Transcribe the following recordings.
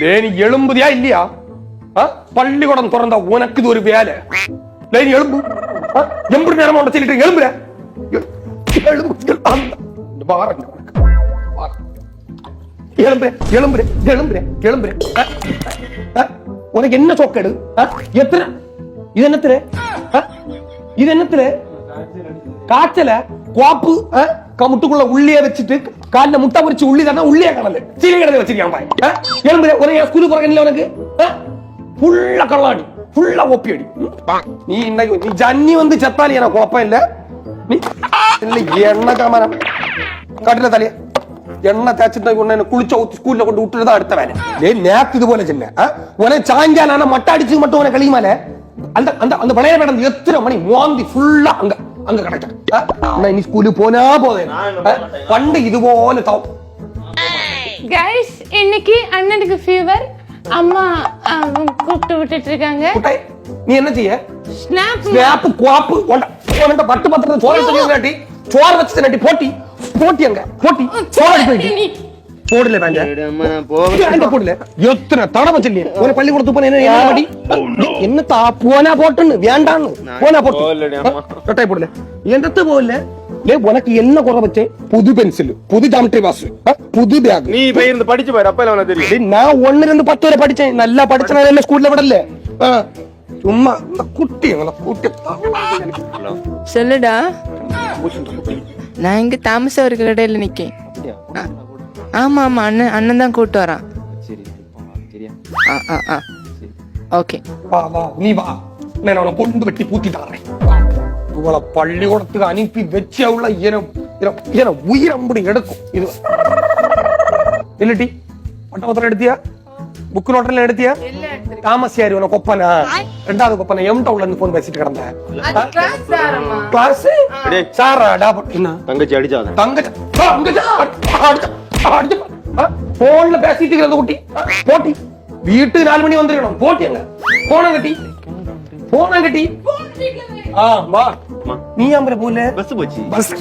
லேனி எழும்புதியா இல்லையா? பள்ளிக்கூடம் திறந்தா உனக்கு இது ஒரு வேலை. லேனி எழும்பு ஆ? எம்பது நேரமா உன்னை சொல்லிட்டு எழும்புற எழும்பு பாருங்க உனக்கு. பாரு. எழும்புற உனக்கு என்ன சொக்கடு எத்தனை? இது என்னத்துல? இது என்னத்துல? காய்ச்சல? கோப்பு? ஆ? க- முட்டுக்குள்ள உள்ளியே வச்சுட்டு காலில் முட்டை பொரிச்சு உள்ளி தானே உள்ளே கடல். சீலை கடந்து வச்சிருக்கான் பாய். ஆ? எலும்பு ஒரு ஸ்கூலுக்கு போறேன் உனக்கு? ஃபுல்லா கള്ളாடி ஃபுல்லா ஒப்பி அடி. நீ இன்னைக்கு நீ ஜன்னி வந்து செத்தாலி எனக்கு குழப்பம் இல்ல. நீ இல்ல என்ன காமரம் கட்டில தலையா எண்ணெய் தேய்ச்சிட்டு உன்னை என்ன குளிச்ச ஊத்தி ஸ்கூல்ல கொண்டு விட்டுட்டு தான் அடுத்த வேலை. டேய் நேத்து இது போல சின்ன. உனக்கு சாயங்காலம் மட்டை அடிச்சு மட்டும் உனக்கு கழியுமால அந்த அந்த அந்த விளைய நடந்து எத்தனை கிடைக்கும் நான் இனி ஸ்கூலுக்கு போனா போதேன் பண்டு இது போல தவ கைஸ் இன்னைக்கு அண்ணனுக்கு ஃபீவர் அம்மா கூப்பிட்டு விட்டுட்டு இருக்காங்க. குட்டை நீ என்ன செய்ய? ஸ்னாப் ஸ்னாப்பு குவாப்பு உன்ட- பட்டு பத்திரத்தை சோறு வச்சு நட்டி சோறு வச்சு நட்டி போட்டி. போட்டி அங்க. போட்டி. சோறு அடிச்சு. போடல வேண்ட அம்மா நான் போக வேண்ட போடல. எத்தனை தடவை சொல்லி ஒரு பள்ளிக்கூடத்து போன என்ன என்ன மாட்டி? என்ன தா போனா போட்டுன்னு வேண்டான்னு. போனா போட்டு. போகலடி அம்மா. கட்டாய போடல. எந்தத்து போகல? லே உனக்கு என்ன குறை வச்சே? புது பென்சில் புது ஜாமெட்ரி பாக்ஸ் புது பேக் நீ போய் இருந்து படிச்சு பாரு அப்ப அவன தெரியும். வரை படிச்சேன். நல்லா படிச்சேன் என்ன ஸ்கூல்ல விடல. ஆ, சும்மா இந்த குட்டி எங்களை குட்டி சொல்லுடா. நான் இங்க தாமசம் இருக்க கடையில நிக்கேன். ஆமா ஆமா அண்ணன் அண்ணன் தான் கூட்டு வரான். ஆ ஆ ஆ. ஓகே. வா வா நீ வா. நான் அவனை கொண்டு வெட்டி பூத்தி தாரேன் இவளை பள்ளிக்கூடத்துக்கு அனுப்பி வச்சு அவள என உயிரம்படி எடுக்கும். இது. இல்லட்டி பட்டபத்திரம் எடுத்தியா? புக் நோட்டில் எடுத்தியா? தாமசியாரி உன கொப்பனா? ரெண்டாவது கொப்பனா எம்ட உள்ள இருந்து போன் பேசிட்டு கிடந்தேன் கிளாஸ் சாரா டா என்ன? தங்கச்சி அடிச்சாத. தங்கச்சி. போன்ல பேசிட்டு இருக்கிற குட்டி. போட்டி. வீட்டுக்கு நாலு மணி வந்துருக்கணும். போட்டி அங்க. போன கட்டி. போன கட்டி. ஆ வா. நீ அம்பர போல பஸ் போச்சு. பஸ்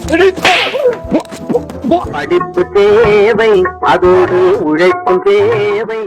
படிப்பு தேவை அதோடு உழைப்பும் தேவை.